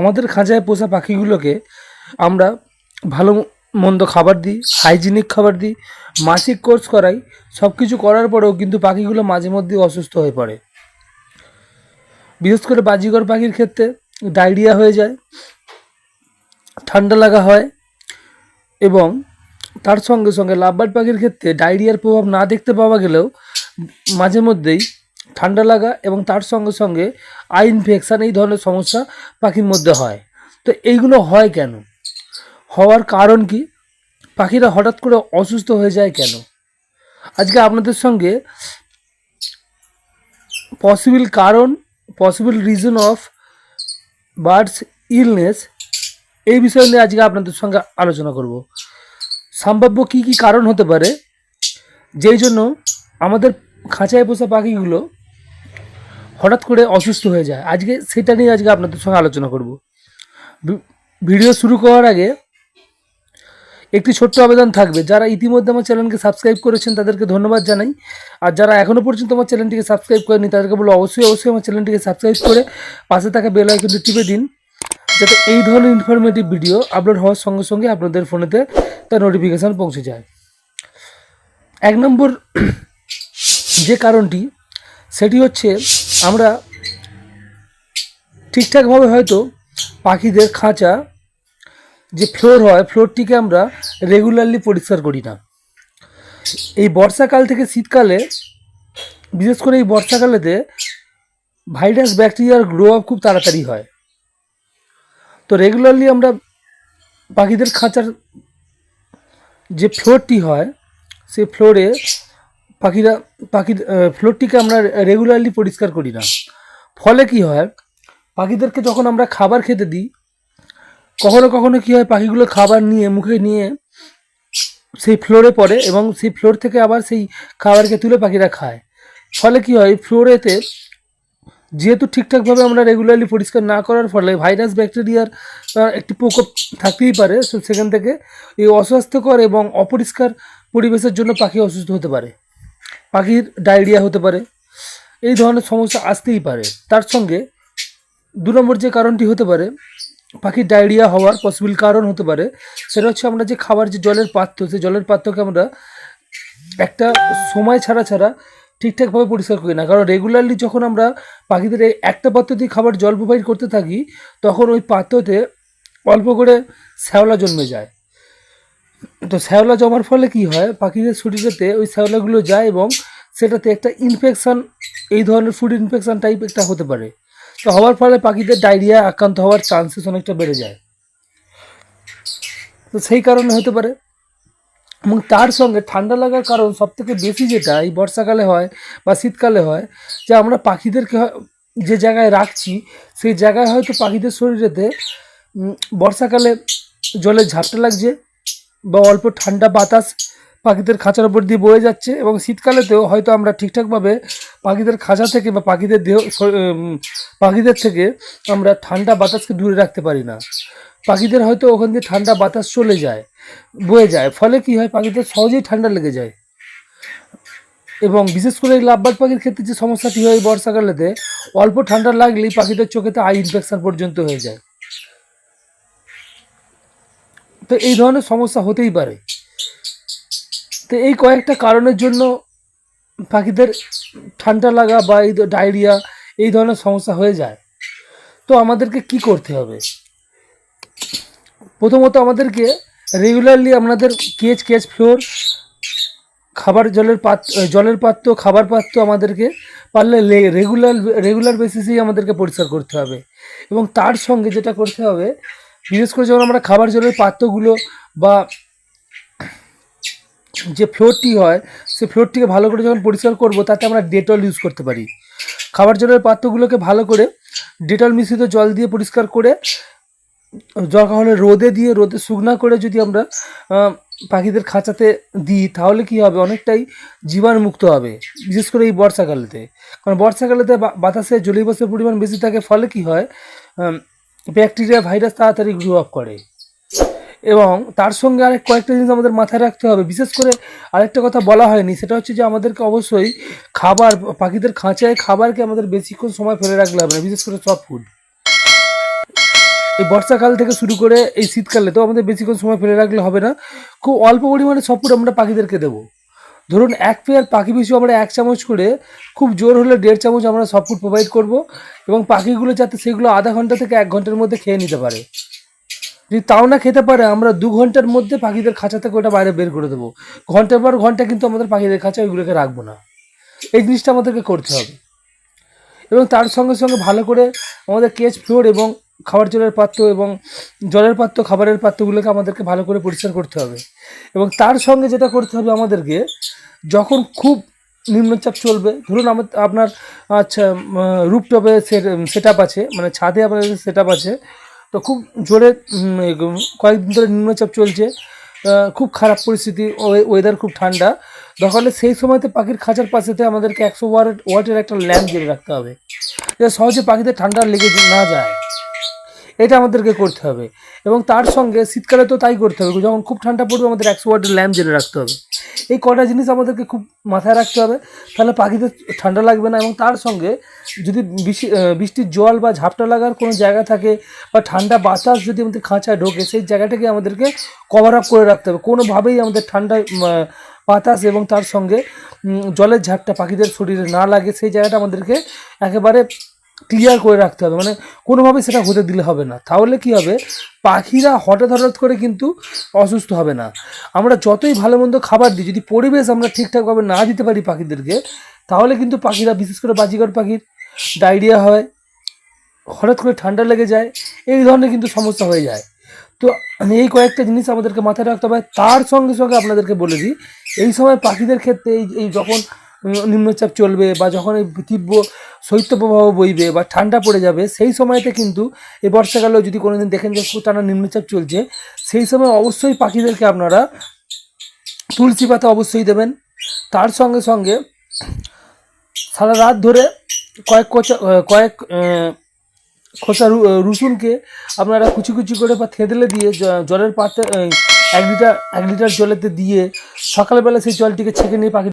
আমাদের খাঁচায় পোষা পাখিগুলোকে আমরা ভালো মন্দ খাবার দিই, হাইজিনিক খাবার দিই, মাসিক কোর্স করাই সব কিছু করার পরেও কিন্তু পাখিগুলো মাঝে মধ্যে অসুস্থ হয়ে পড়ে। বিশেষ করে বাজিগর পাখির ক্ষেত্রে ডায়রিয়া হয়ে যায়, ঠান্ডা লাগা হয় এবং তার সঙ্গে সঙ্গে লাভবার্ড পাখির ক্ষেত্রে ডায়রিয়ার প্রভাব না দেখতে পাওয়া গেলেও মাঝে মধ্যেই ঠান্ডা লাগা এবং তার সঙ্গে সঙ্গে আই ইনফেকশান এই ধরনের সমস্যা পাখির মধ্যে হয়। তো এইগুলো হয় কেন? হওয়ার কারণ কি? পাখিরা হঠাৎ করে অসুস্থ হয়ে যায় কেন? আজকে আপনাদের সঙ্গে পসিবল কারণ possible reason of birds illness এই বিষয় নিয়ে আজকে আপনাদের সঙ্গে আলোচনা করব। সম্ভাব্য কী কী কারণ হতে পারে? যেই জন্য আমাদের খাঁচায় পোষা পাখিগুলো হঠাৎ করে অসুস্থ হয়ে যায়। আজকে সেটা নিয়ে আজকে আপনাদের সঙ্গে আলোচনা করব। ভিডিও শুরু করার আগে একটি ছোট্ট আবেদন থাকবে। যারা ইতিমধ্যে আমার চ্যানেলকে সাবস্ক্রাইব করেছেন, তাদেরকে ধন্যবাদ জানাই। আর যারা এখনও পর্যন্ত আমার চ্যানেলটিকে সাবস্ক্রাইব করেনি তাদেরকে বলো অবশ্যই অবশ্যই আমার চ্যানেলটিকে সাবস্ক্রাইব করে পাশে থাকা বেল আইকনটি টিপে দিন। যাতে এই ধরনের ইনফরমেটিভ ভিডিও আপলোড হওয়ার সঙ্গে সঙ্গে আপনাদের ফোনেতে তার নোটিফিকেশান পৌঁছে যায়। এক নম্বর যে কারণটি, সেটি হচ্ছে আমরা ঠিকঠাকভাবে হয়তো পাখিদের খাঁচা যে ফ্লোর হয়, ফ্লোরটিকে আমরা রেগুলারলি পরিষ্কার করি না। এই বর্ষাকাল থেকে শীতকালে, বিশেষ করে এই বর্ষাকালেতে ভাইরাস ব্যাকটেরিয়ার গ্রো আপ খুব তাড়াতাড়ি হয়। তো রেগুলারলি আমরা পাখিদের খাঁচার যে ফ্লোরটি হয় সেই ফ্লোরে পাখিরা, পাখির ফ্লোরটিকে আমরা রেগুলারলি পরিষ্কার করি না। ফলে কি হয়, পাখিদেরকে যখন আমরা খাবার খেতে দিই, কখনো কখনো কী হয়, পাখিগুলো খাবার নিয়ে, মুখে নিয়ে সেই ফ্লোরে পড়ে এবং সেই ফ্লোর থেকে আবার সেই খাবারকে তুলে পাখিরা খায়। ফলে কি হয় ফ্লোরেতে যেহেতু ঠিকঠাকভাবে আমরা রেগুলারলি পরিষ্কার না করার ফলে ভাইরাস ব্যাকটেরিয়ার একটি প্রকোপ থাকতেই পারে সেখান থেকে এই অস্বাস্থ্যকর এবং অপরিষ্কার পরিবেশের জন্য পাখি অসুস্থ হতে পারে। পাখির ডায়রিয়া হতে পারে, এই ধরনের সমস্যা আসতেই পারে। তার সঙ্গে দু নম্বর যে কারণটি হতে পারে, পাখির ডায়রিয়া হওয়ার পসিবল কারণ হতে পারে, সেটা হচ্ছে আমরা যে খাবার, যে জলের পাত্র সেই জলের পাত্রকে আমরা একটা সময় ছাড়া ছাড়া ঠিকঠাকভাবে পরিষ্কার করি না। কারণ রেগুলারলি যখন আমরা পাখিদের এই একটা পাত্র দিয়ে খাবার জল প্রোভাইড করতে থাকি, তখন ওই পাত্রতে অল্প করে শ্যাওলা জন্মে যায়। তো শ্যাওলা জমার ফলে কি হয়? পাখিদের শরীরেতে ওই শ্যাওলাগুলো যায় এবং সেটাতে একটা ইনফেকশান এই ধরনের ফুড ইনফেকশন টাইপ একটা হতে পারে। তো হওয়ার ফলে পাখিদের ডায়রিয়া আক্রান্ত হওয়ার চান্সেস অনেকটা বেড়ে যায়। তো সেই কারণে হতে পারে। এবং তার সঙ্গে ঠান্ডা লাগার কারণ সবথেকে বেশি যেটা এই বর্ষাকালে হয় বা শীতকালে হয়, যে আমরা পাখিদেরকে যে জায়গায় রাখছি, সেই জায়গায় হয়তো পাখিদের শরীরেতে বর্ষাকালে জলের ঝাপটা লাগছে বা অল্প ঠান্ডা বাতাস পাখিদের খাঁচার উপর দিয়ে বয়ে যাচ্ছে এবং শীতকালেতেও হয়তো আমরা ঠিকঠাকভাবে পাখিদের খাঁচা থেকে বা পাখিদের দেহ পাখিদের থেকে আমরা ঠান্ডা বাতাসকে দূরে রাখতে পারি না। পাখিদের হয়তো ওখান দিয়ে ঠান্ডা বাতাস চলে যায়, বয়ে যায়, ফলে কি হয়? পাখিদের সহজেই ঠান্ডা লেগে যায়। এবং বিশেষ করে এই লাভবার্ড পাখির ক্ষেত্রে যে সমস্যাটি হয় বর্ষাকালেতে, অল্প ঠান্ডা লাগলেই পাখিদের চোখেতে আই ইনফেকশন পর্যন্ত হয়ে যায়। তো এই ধরনের সমস্যা হতেই পারে। তো এই কয়েকটা কারণের জন্য পাখিদের ঠান্ডা লাগা বা এই ডায়রিয়া, এই ধরনের সমস্যা হয়ে যায়। তো আমাদেরকে কি করতে হবে? প্রথমত আমাদেরকে রেগুলারলি আপনাদের কেচ কেজ ফ্লোর খাবার জলের পাত্র জলের পাত্র, খাবার পাত্র আমাদেরকে পারলে রেগুলার রেগুলার বেসিসেই আমাদেরকে পরিষ্কার করতে হবে। এবং তার সঙ্গে যেটা করতে হবে বিশেষ করে যখন আমরা খাবার জলের পাত্রগুলো বা যে ফ্লোরটি হয়, সেই ফ্লোরটিকে ভালো করে যখন পরিষ্কার করব, তাতে আমরা ডেটল ইউজ করতে পারি। খাবার জলের পাত্রগুলোকে ভালো করে ডেটল মিশ্রিত জল দিয়ে পরিষ্কার করে, দরকার হলে রোদে দিয়ে, রোদে শুকনা করে যদি আমরা পাখিদের খাঁচাতে দিই, তাহলে কি হবে? অনেকটাই জীবাণুমুক্ত হবে, বিশেষ করে এই বর্ষাকালেতে। কারণ বর্ষাকালেতে বাতাসে জলীয়বাষ্পের পরিমাণ বেশি থাকে, ফলে কি হয় ব্যাকটেরিয়া, ভাইরাস তাড়াতাড়ি গ্রো আপ করে। এবং তার সঙ্গে আরেক কয়েকটা জিনিস আমাদের মাথায় রাখতে হবে। বিশেষ করে আরেকটা কথা বলা হয়নি, সেটা হচ্ছে যে আমাদেরকে অবশ্যই খাবার, পাখিদের খাঁচায় খাবারকে আমাদের বেশিক্ষণ সময় ফেলে রাখলে হবে না, বিশেষ করে সফট ফুড এই বর্ষাকাল থেকে শুরু করে এই শীতকালে তো আমাদের বেশিক্ষণ সময় ফেলে রাখলে হবে না। খুব অল্প পরিমাণে সফট ফুড আমরা পাখিদেরকে দেবো। ধরুন এক পেয়ার পাখি পিছু আমরা এক চামচ করে খুব জোর হলে দেড় চামচ আমরা সব সফট প্রোভাইড করব এবং পাখিগুলো যাতে সেগুলো আধা ঘণ্টা থেকে এক ঘণ্টার মধ্যে খেয়ে নিতে পারে। যদি তাও না খেতে পারে, আমরা দু ঘণ্টার মধ্যে পাখিদের খাঁচা থেকে ওটা বাইরে বের করে দেবো। ঘণ্টার পর ঘণ্টা কিন্তু আমাদের পাখিদের খাঁচা ওইগুলোকে রাখব না। এই জিনিসটা আমাদেরকে করতে হবে। এবং তার সঙ্গে সঙ্গে ভালো করে আমাদের কেচ ফ্লোর এবং খাবার জলের পাত্র এবং জলের পাত্র, খাবারের পাত্রগুলোকে আমাদেরকে ভালো করে পরিষ্কার করতে হবে। এবং তার সঙ্গে যেটা করতে হবে আমাদেরকে, যখন খুব নিম্নচাপ চলবে, ধরুন আমার আপনার আচ্ছা রুপটপে সেট আপ আছে মানে ছাদে আপনার সেট আপ আছে, তো খুব জোরে কয়েকদিন ধরে নিম্নচাপ চলছে খুব খারাপ পরিস্থিতি ওয়েদার খুব ঠান্ডা দরকার সেই সময়তে পাখির খাঁচার পাশেতে আমাদেরকে একশো ওয়াট, ওয়াটের একটা ল্যাম্প জেলে রাখতে হবে। যাতে সহজে পাখিদের ঠান্ডা লেগে না যায়। এটা আমাদেরকে করতে হবে। এবং তার সঙ্গে শীতকালে তো তাই করতে হবে। যখন খুব ঠান্ডা পড়বে, আমাদের একশো ওয়াটের ল্যাম্প জেলে রাখতে হবে। এই কটা জিনিস আমাদেরকে খুব মাথায় রাখতে হবে। তাহলে পাখিদের ঠান্ডা লাগবে না এবং তার সঙ্গে যদি বৃষ্টি- বৃষ্টির জল বা ঝাপটা লাগার কোনো জায়গা থাকে বা ঠান্ডা বাতাস যদি আমাদের খাঁচায় ঢোকে, সেই জায়গাটাকে আমাদেরকে কভার আপ করে রাখতে হবে। কোনোভাবেই আমাদের ঠান্ডা বাতাস এবং তার সঙ্গে জলের ঝাপটা পাখিদের শরীরে না লাগে, সেই জায়গাটা আমাদেরকে একেবারে ক্লিয়ার করে রাখতে হবে। মানে কোনোভাবে সেটা হতে দিলে হবে না। তাহলে কি হবে? পাখিরা হঠাৎ হঠাৎ করে কিন্তু অসুস্থ হবে না। আমরা যতই ভালো মন্দ খাবার দিই, যদি পরিবেশ আমরা ঠিকঠাকভাবে না দিতে পারি পাখিদেরকে, তাহলে কিন্তু পাখিরা, বিশেষ করে বাজিগর পাখির ডায়রিয়া হয়, হঠাৎ করে ঠান্ডা লেগে যায়, এই ধরনের কিন্তু সমস্যা হয়ে যায়। তো এই কয়েকটা জিনিস আমাদেরকে মাথায় রাখতে হবে। তার সঙ্গে সঙ্গে আপনাদেরকে বলে দিই, এই সময় পাখিদের ক্ষেত্রে এই এই যখন নিম্নচাপ চলবে বা যখন এই তীব্র শৈত্যপ্রবাহ বইবে বা ঠান্ডা পড়ে যাবে, সেই সময়তে কিন্তু এই বর্ষাকালেও যদি কোনোদিন দেখেন যে টানা নিম্নচাপ চলছে, সেই সময় অবশ্যই পাখিদেরকে আপনারা তুলসী পাতা অবশ্যই দেবেন। তার সঙ্গে সঙ্গে সারা রাত ধরে কয়েক কোচা কয়েক খোসা রসুনকে আপনারা কুচি কুচি করে বা থেতলে দিয়ে জলের পাত্রে এক লিটার এক লিটার জলেতে দিয়ে সকালবেলা সেই জলটিকে ছেঁকে নিয়ে পাখি